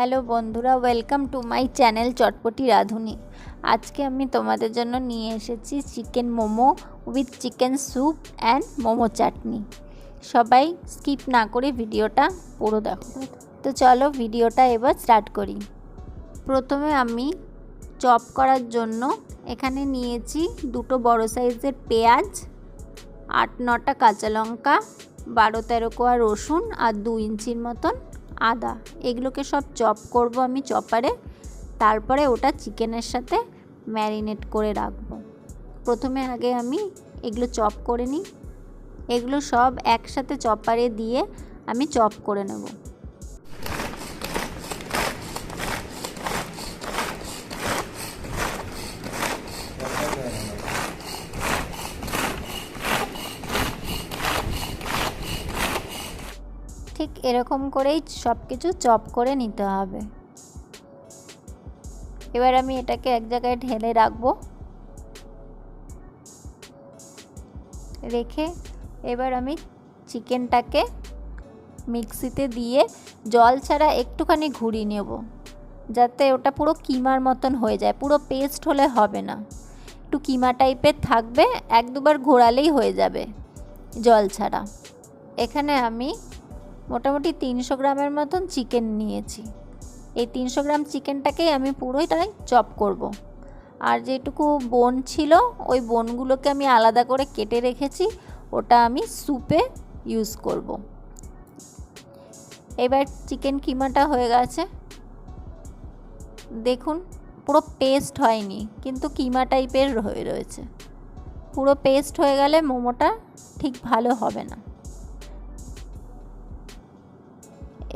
Hello বন্ধুরা welcome to my channel চটপটি রাঁধুনি। আজকে আমি তোমাদের জন্য নিয়ে এসেছি chicken momo with chicken soup and momo chutney. সবাই স্কিপ না করে ভিডিওটা পুরো দেখো। তো চলো ভিডিওটা এবার স্টার্ট করি। প্রথমে আমি চপ করার জন্য এখানে নিয়েছি দুটো বড় সাইজের পেঁয়াজ, আট নটা কাঁচা লঙ্কা, বারো তেরো কোয়া রসুন আর দু ইঞ্চির মতন আদা, এগুলোকে সব চপ করব আমি চপারে। তারপরে ওটা চিকেনের সাথে ম্যারিনেট করে রাখব। প্রথমে আগে আমি এগুলো চপ করে নিই। এগুলো সব একসাথে চপারে দিয়ে আমি চপ করে নেব ঠিক এরকম করেই সব কিছু চপ করে নিতে হবে। এবার আমি এটাকে এক জায়গায় ঢেলে রাখব। রেখে এবার আমি চিকেনটাকে মিক্সিতে দিয়ে জল ছাড়া একটুখানি ঘুরিয়ে নেব, যাতে ওটা পুরো কিমার মতন হয়ে যায়। পুরো পেস্ট হলে হবে না। একটু কিমা টাইপের থাকবে, এক দুবার ঘোরালেই হয়ে যাবে জল ছাড়া। এখানে আমি মোটামুটি তিনশো গ্রামের মতন চিকেন নিয়েছি এই তিনশো গ্রাম চিকেনটাকেই আমি পুরোটাই চপ করব। আর যেটুকু বোন ছিল, ওই বোনগুলোকে আমি আলাদা করে কেটে রেখেছি, ওটা আমি স্যুপে ইউজ করব। এবার চিকেন কিমাটা হয়ে গেছে দেখুন, পুরো পেস্ট হয়নি, কিন্তু কিমা টাইপের হয়ে রয়েছে পুরো পেস্ট হয়ে গেলে মোমোটা ঠিক ভালো হবে না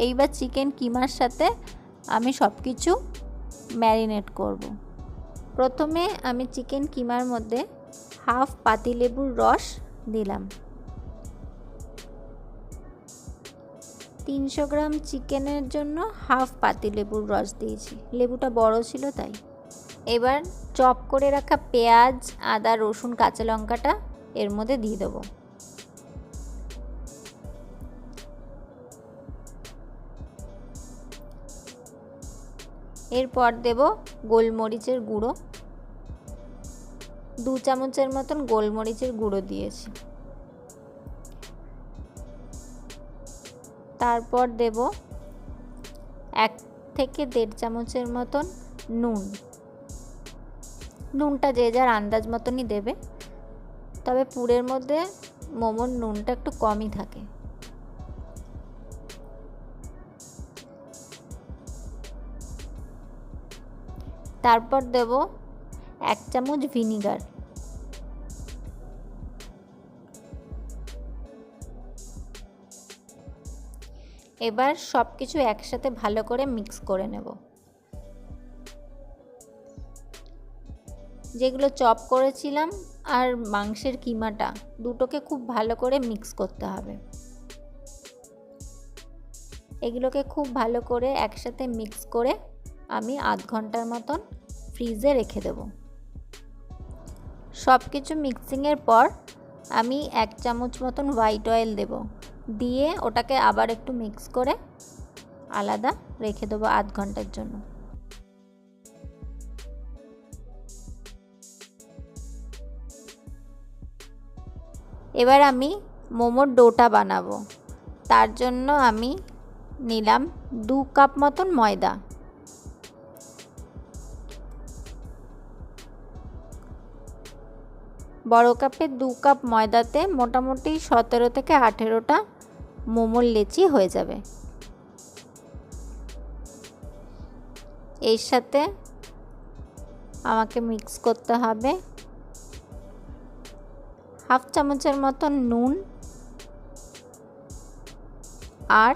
এইবার চিকেন কিমার সাথে আমি সব কিছু ম্যারিনেট করব। প্রথমে আমি চিকেন কিমার মধ্যে হাফ পাতিলেবুর রস দিলাম। তিনশো গ্রাম চিকেনের জন্য হাফ পাতিলেবুর রস দিয়েছি। লেবুটা বড় ছিল তাই। এবার চপ করে রাখা পেঁয়াজ, আদা, রসুন, কাঁচা লঙ্কাটা এর মধ্যে দিয়ে দেবো। এরপর দেব গোলমরিচের গুঁড়ো। দু চামচের মতন গোলমরিচের গুঁড়ো দিয়েছি। তারপর দেব এক থেকে দেড় চামচের মতন নুন। নুনটা যে যার আন্দাজ মতনই দেবে। তবে পুরের মধ্যে মোমোর নুনটা একটু কমই থাকে। তারপর দেব এক চামচ ভিনিগার। এবার সব কিছু একসাথে ভালো করে মিক্স করে নেব। যেগুলো চপ করেছিলাম আর মাংসের কিমাটা, দুটোকে খুব ভালো করে মিক্স করতে হবে। এগুলোকে খুব ভালো করে একসাথে মিক্স করে আমি আধ ঘণ্টার মতন ফ্রিজে রেখে দেব। সব কিছু মিক্সিংয়ের পর আমি এক চামচ মতন হোয়াইট অয়েল দেব। দিয়ে ওটাকে আবার একটু মিক্স করে আলাদা রেখে দেবো আধ ঘণ্টার জন্য। এবার আমি মোমোর ডোটা বানাবো। তার জন্য আমি নিলাম দু কাপ মতন ময়দা। বড় কাপের দু কাপ ময়দাতে মোটামুটি সতেরো থেকে আঠেরোটা মোমোর লেচি হয়ে যাবে। এর সাথে আমাকে মিক্স করতে হবে হাফ চামচের মতন নুন আর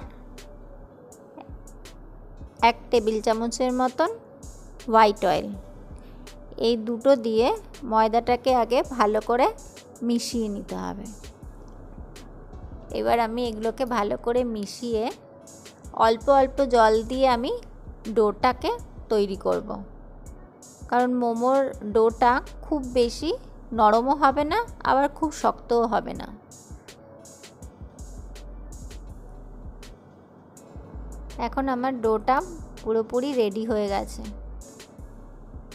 এক টেবিল চামচের মতন হোয়াইট অয়েল। এই দুটো দিয়ে ময়দাটাকে আগে ভালো করে মিশিয়ে নিতে হবে। এবার আমি এগুলোকে ভালো করে মিশিয়ে অল্প অল্প জল দিয়ে আমি ডোটাকে তৈরি করব। কারণ মোমোর ডোটা খুব বেশি নরমও হবে না, আবার খুব শক্তও হবে না। এখন আমার ডোটা পুরোপুরি রেডি হয়ে গেছে।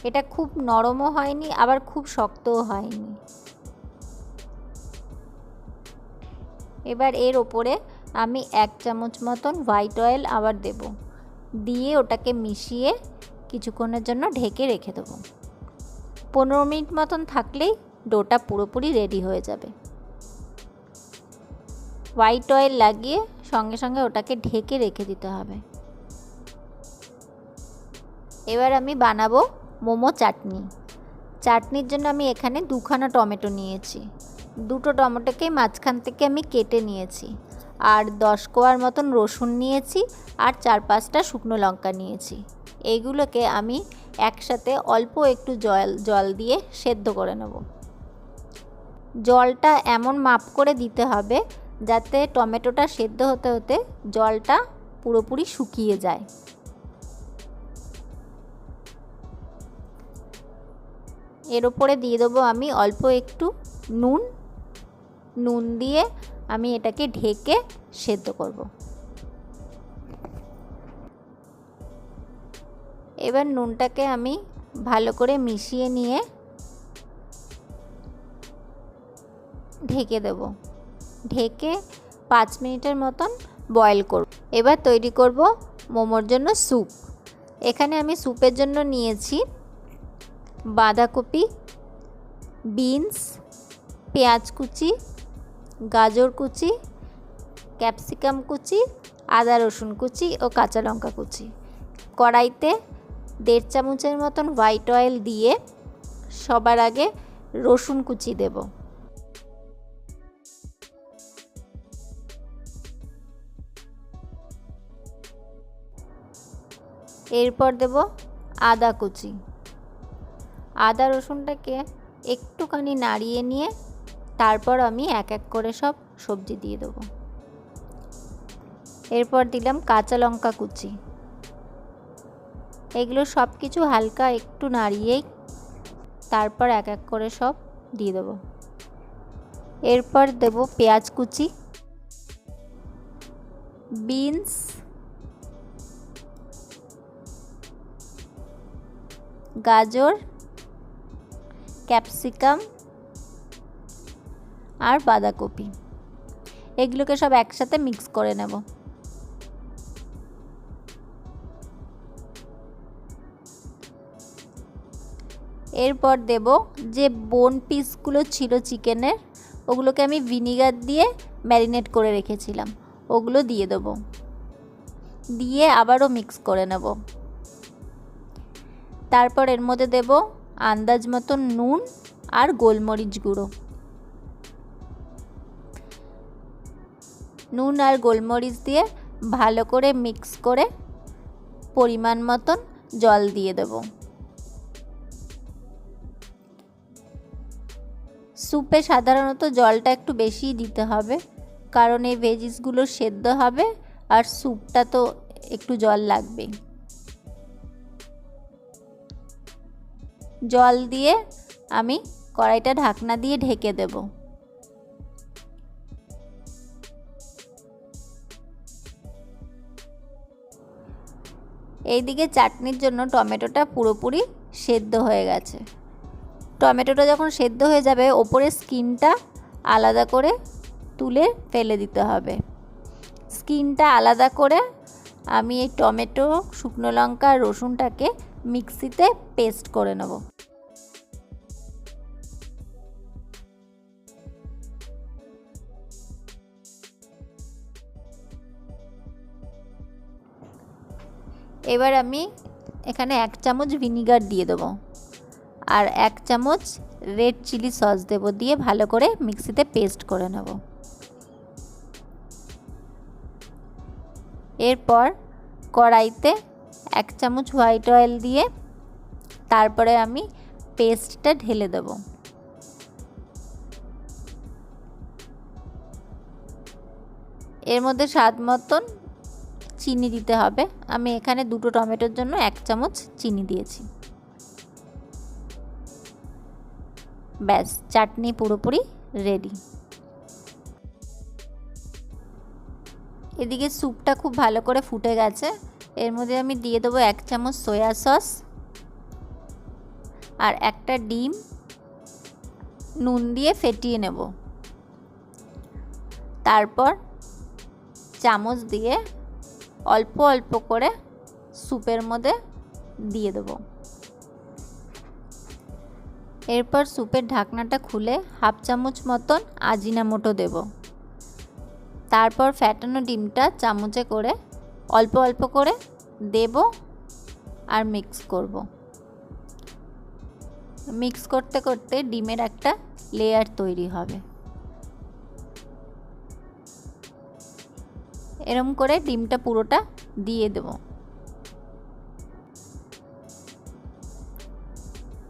এটা খুব নরমও হয়নি, আবার খুব শক্তও হয়নি। এবার এর ওপরে আমি এক চামচ মতন হোয়াইট অয়েল আবার দেব। দিয়ে ওটাকে মিশিয়ে কিছুক্ষণের জন্য ঢেকে রেখে দেবো। পনেরো মিনিট মতন থাকলেই ডোটা পুরোপুরি রেডি হয়ে যাবে। হোয়াইট অয়েল লাগিয়ে সঙ্গে সঙ্গে ওটাকে ঢেকে রেখে দিতে হবে। এবার আমি বানাবো মোমো চাটনি। চাটনির জন্য আমি এখানে দুখানা টমেটো নিয়েছি। দুটো টমেটোকে মাঝখান থেকে আমি কেটে নিয়েছি। আর দশ কোয়ার মতন রসুন নিয়েছি আর চার পাঁচটা শুকনো লঙ্কা নিয়েছি। এইগুলোকে আমি একসাথে অল্প একটু জল জল দিয়ে সেদ্ধ করে নেব। জলটা এমন মাপ করে দিতে হবে যাতে টমেটোটা সেদ্ধ হতে হতে জলটা পুরোপুরি শুকিয়ে যায়। এর ওপরে দিয়ে দেবো আমি অল্প একটু নুন। নুন দিয়ে আমি এটাকে ঢেকে সেদ্ধ করব। এবার নুনটাকে আমি ভালো করে মিশিয়ে নিয়ে ঢেকে দেব। ঢেকে পাঁচ মিনিটের মতন বয়েল করব। এবার তৈরি করব মোমোর জন্য স্যুপ। এখানে আমি স্যুপের জন্য নিয়েছি বাঁধাকপি, বিনস, পেঁয়াজ কুচি, গাজর কুচি, ক্যাপসিকাম কুচি, আদা রসুন কুচি ও কাঁচা লঙ্কা কুচি। কড়াইতে দেড় চামচের মতন হোয়াইট অয়েল দিয়ে সবার আগে রসুন কুচি দেব। এরপর দেব আদা কুচি। আদা রসুনটাকে একটুখানি নাড়িয়ে নিয়ে তারপর আমি এক এক করে সব সবজি দিয়ে দেবো। এরপর দিলাম কাঁচা লঙ্কা কুচি। এগুলো সব কিছু হালকা একটু নাড়িয়েই তারপর এক এক করে সব দিয়ে দেবো। এরপর দেব পেঁয়াজ কুচি, বিনস, গাজর ক্যাপসিকাম আর বাঁধাকপি। এগুলোকে সব একসাথে মিক্স করে নেব। এরপর দেব যে বোন পিসগুলো ছিল চিকেনের, ওগুলোকে আমি ভিনিগার দিয়ে ম্যারিনেট করে রেখেছিলাম। ওগুলো দিয়ে দেব। দিয়ে আবারও মিক্স করে নেব। তারপর এর মধ্যে দেব আন্দাজ মতন নুন আর গোলমরিচ গুঁড়ো। নুন আর গোলমরিচ দিয়ে ভালো করে মিক্স করে পরিমাণ মতন জল দিয়ে দেব। স্যুপে সাধারণত জলটা একটু বেশিই দিতে হবে, কারণ এই ভেজিসগুলো সেদ্ধ হবে আর স্যুপটা তো একটু জল লাগবেই। জল দিয়ে আমি কড়াইটা ঢাকনা দিয়ে ঢেকে দেব। এইদিকে চাটনির জন্য টমেটোটা পুরোপুরি সেদ্ধ হয়ে গেছে। টমেটোটা যখন সেদ্ধ হয়ে যাবে ওপরের স্কিনটা আলাদা করে তুলে ফেলে দিতে হবে। স্কিনটা আলাদা করে আমি এই টমেটো, শুকনো লঙ্কা, রসুনটাকে মিক্সিতে পেস্ট করে নেব। এবার আমি এখানে এক চামচ ভিনিগার দিয়ে দেবো আর এক চামচ রেড চিলি সস দেব দিয়ে ভালো করে মিক্সিতে পেস্ট করে নেব। এরপর কড়াইতে এক চামচ হোয়াইট অয়েল দিয়ে তারপরে আমি পেস্টটা ঢেলে দেব। এর মধ্যে স্বাদ মতন চিনি দিতে হবে। আমি এখানে দুটো টমেটোর জন্য এক চামচ চিনি দিয়েছি। ব্যাস, চাটনি পুরোপুরি রেডি। এদিকে স্যুপটা খুব ভালো করে ফুটে গেছে। এর মধ্যে আমি দিয়ে দেবো এক চামচ সয়া সস আর একটা ডিম। নুন দিয়ে ফেটিয়ে নেব। তারপর চামচ দিয়ে অল্প অল্প করে স্যুপের মধ্যে দিয়ে দেবো। এরপর স্যুপের ঢাকনাটা খুলে হাফ চামচ মতন আজিনামোটো দেব। তারপর ফ্যাটানো ডিমটা চামচে করে অল্প অল্প করে দেব আর মিক্স করব। মিক্স করতে করতে ডিমের একটা লেয়ার তৈরি হবে। এরম করে ডিমটা পুরোটা দিয়ে দেব।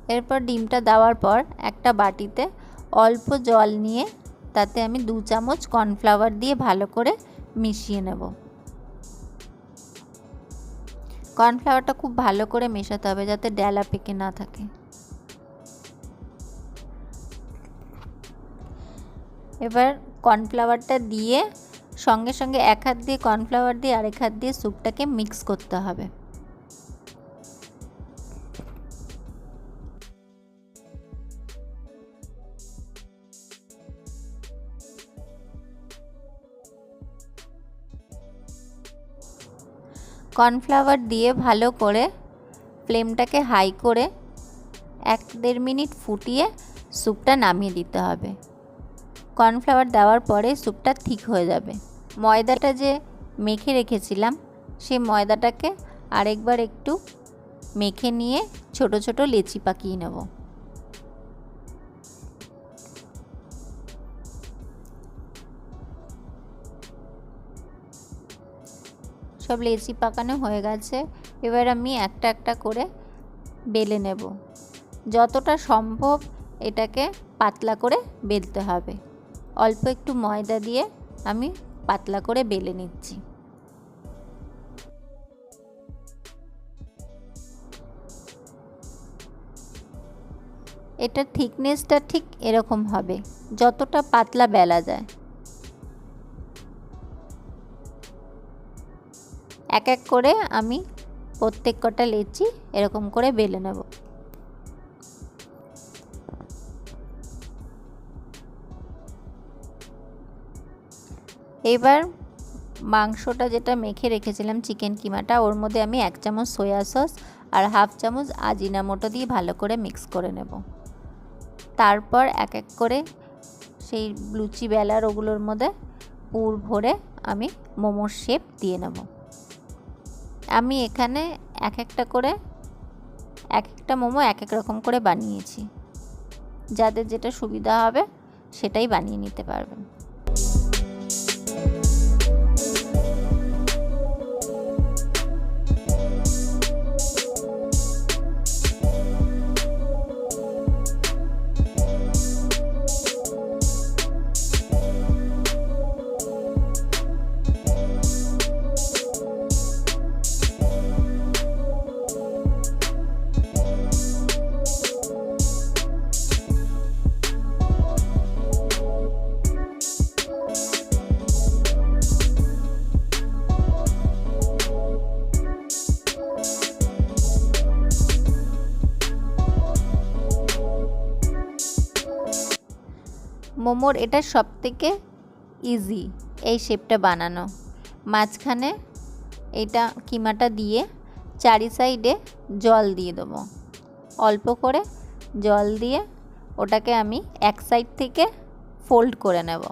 এরপর ডিমটা দেওয়ার পর একটা বাটিতে অল্প জল নিয়ে তাতে আমি দু চামচ কর্নফ্লাওয়ার দিয়ে ভালো করে মিশিয়ে নেব। কর্নফ্লাওয়ারটা খুব ভালো করে মেশাতে হবে যাতে ডেলা পেকে না থাকে। এবার কর্নফ্লাওয়ারটা দিয়ে সঙ্গে সঙ্গে এক হাত দিয়ে কর্নফ্লাওয়ার দিয়ে আরেক হাত দিয়ে স্যুপটাকে মিক্স করতে হবে। কর্নফ্লাওয়ার দিয়ে ভালো করে ফ্লেমটাকে হাই করে এক দেড় মিনিট ফুটিয়ে স্যুপটা নামিয়ে দিতে হবে। কর্নফ্লাওয়ার দেওয়ার পরে স্যুপটা ঠিক হয়ে যাবে। ময়দাটা যে মেখে রেখেছিলাম সেই ময়দাটাকে আরেকবার একটু মেখে নিয়ে ছোট ছোট লেচি পাকিয়ে নেব। সব লেচি পাকানো হয়ে গেছে, এবার আমি একটা একটা করে বেলে নেব। যতটা সম্ভব এটাকে পাতলা করে বেলতে হবে। অল্প একটু ময়দা দিয়ে আমি পাতলা করে বেলে নিচ্ছি। এটার থিকনেসটা ঠিক এরকম হবে, যতটা পাতলা বেলা যায়। এক এক করে আমি প্রত্যেক কটা লেচি এরকম করে বেলে নেব। এবার মাংসটা যেটা মেখে রেখেছিলাম চিকেন কিমাটা, ওর মধ্যে আমি এক চামচ সয়া সস আর হাফ চামচ আজিনামোটো দিয়ে ভালো করে মিক্স করে নেব। তারপর এক এক করে সেই লুচি বেলার ওগুলোর মধ্যে পুর ভরে আমি মোমোর শেপ দিয়ে নেব। আমি এখানে এক একটা করে এক একটা মোমো এক এক রকম করে বানিয়েছি। যাদের যেটা সুবিধা হবে সেটাই বানিয়ে নিতে পারবেন। মোমোর এটা সব থেকে ইজি এই শেপটা বানানো। মাঝখানে এটা কিমাটা দিয়ে চারি সাইডে জল দিয়ে দেবো। অল্প করে জল দিয়ে ওটাকে আমি এক সাইড থেকে ফোল্ড করে নেব।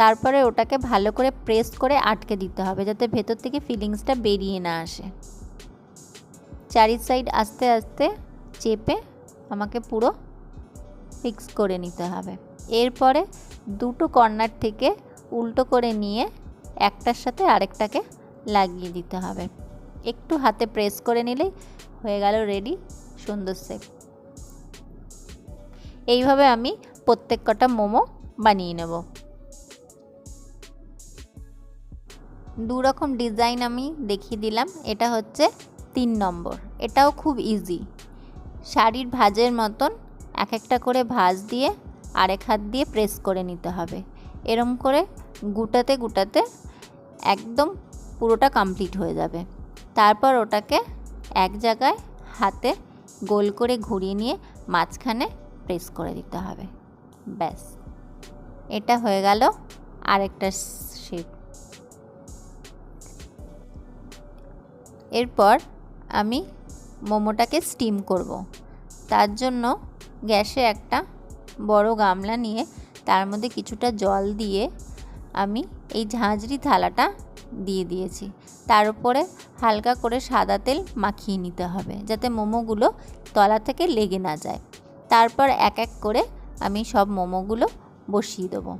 তারপরে ওটাকে ভালো করে প্রেস করে আটকে দিতে হবে যাতে ভেতর থেকে ফিলিংসটা বেরিয়ে না আসে। চারি সাইড আস্তে আস্তে চেপে আমাকে পুরো ফিক্স করে নিতে হবে। এরপরে দুটো কর্নার থেকে উল্টো করে নিয়ে একটার সাথে আরেকটাকে লাগিয়ে দিতে হবে। একটু হাতে প্রেস করে নিলেই হয়ে গেল রেডি, সুন্দর শেপ এইভাবে আমি প্রত্যেক কটা মোমো বানিয়ে নেব। দু রকম ডিজাইন আমি দেখিয়ে দিলাম। এটা হচ্ছে তিন নম্বর। এটাও খুব ইজি শাড়ির ভাজের মতন এক একটা করে ভাজ দিয়ে আরেক হাত দিয়ে প্রেস করে নিতে হবে। এরম করে গুটাতে গুটাতে একদম পুরোটা কমপ্লিট হয়ে যাবে। তারপর ওটাকে এক জায়গায় হাতে গোল করে ঘুরিয়ে নিয়ে মাঝখানে প্রেস করে দিতে হবে। ব্যাস। এটা হয়ে গেল আরেকটা শেপ এরপর আমি মোমোটাকে স্টিম করব। তার জন্য গ্যাসে একটা বড় গামলা নিয়ে তার মধ্যে কিছুটা জল দিয়ে আমি এই ঝাঁঝরি থালাটা দিয়ে দিয়েছি। তার উপরে হালকা করে সাদা তেল মাখিয়ে নিতে হবে যাতে মোমোগুলো তলা থেকে লেগে না যায়। তারপর এক এক করে আমি সব মোমোগুলো বসিয়ে দেবো।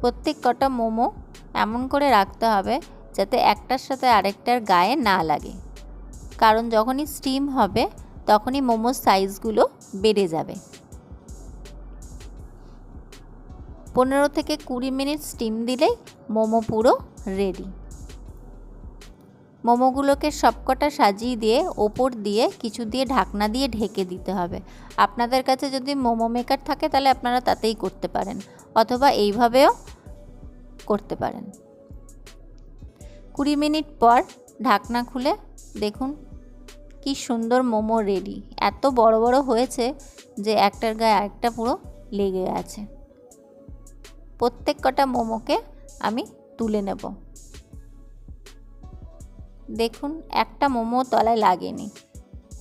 প্রত্যেক কটা মোমো এমন করে রাখতে হবে যাতে একটার সাথে আরেকটার গায়ে না লাগে। কারণ যখনই স্টিম হবে, তখনই মোমোর সাইজগুলো বেড়ে যাবে। পনেরো থেকে কুড়ি মিনিট স্টিম দিলেই মোমো পুরো রেডি মোমোগুলোকে সবকটা সাজিয়ে দিয়ে, ওপর দিয়ে, কিছু দিয়ে ঢাকনা দিয়ে ঢেকে দিতে হবে। আপনাদের কাছে যদি মোমো মেকার থাকে, তাহলে আপনারা তাতেই করতে পারেন। অথবা এইভাবেও করতে পারেন। কুড়ি মিনিট পর ঢাকনা খুলে দেখুন কি সুন্দর মোমো রেডি। এত বড় বড় হয়েছে যে একটার গায়ে আরেকটা পুরো লেগে আছে। প্রত্যেক কটা মোমোকে আমি তুলে নেব। দেখুন, একটা মোমো তলায় লাগেনি।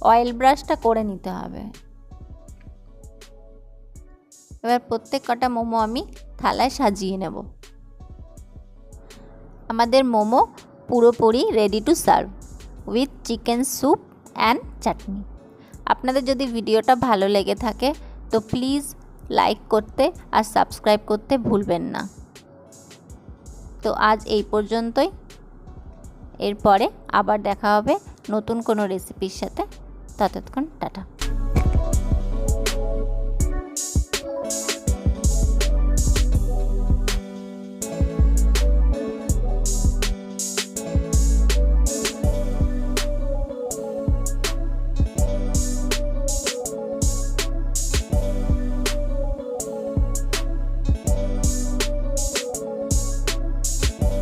অয়েল ব্রাশটা করে নিতে হবে। এবার প্রত্যেক কটা মোমো আমি থালায় সাজিয়ে নেব। আমাদের মোমো পুরোপুরি ready to serve with chicken soup and chutney আপনাদের যদি ভিডিওটা ভালো লেগে থাকে, তো প্লিজ লাইক করতে আর সাবস্ক্রাইব করতে ভুলবেন না। তো আজ এই পর্যন্তই। এরপরে আবার দেখা হবে নতুন কোনো রেসিপির সাথে। ততক্ষণ টাটা।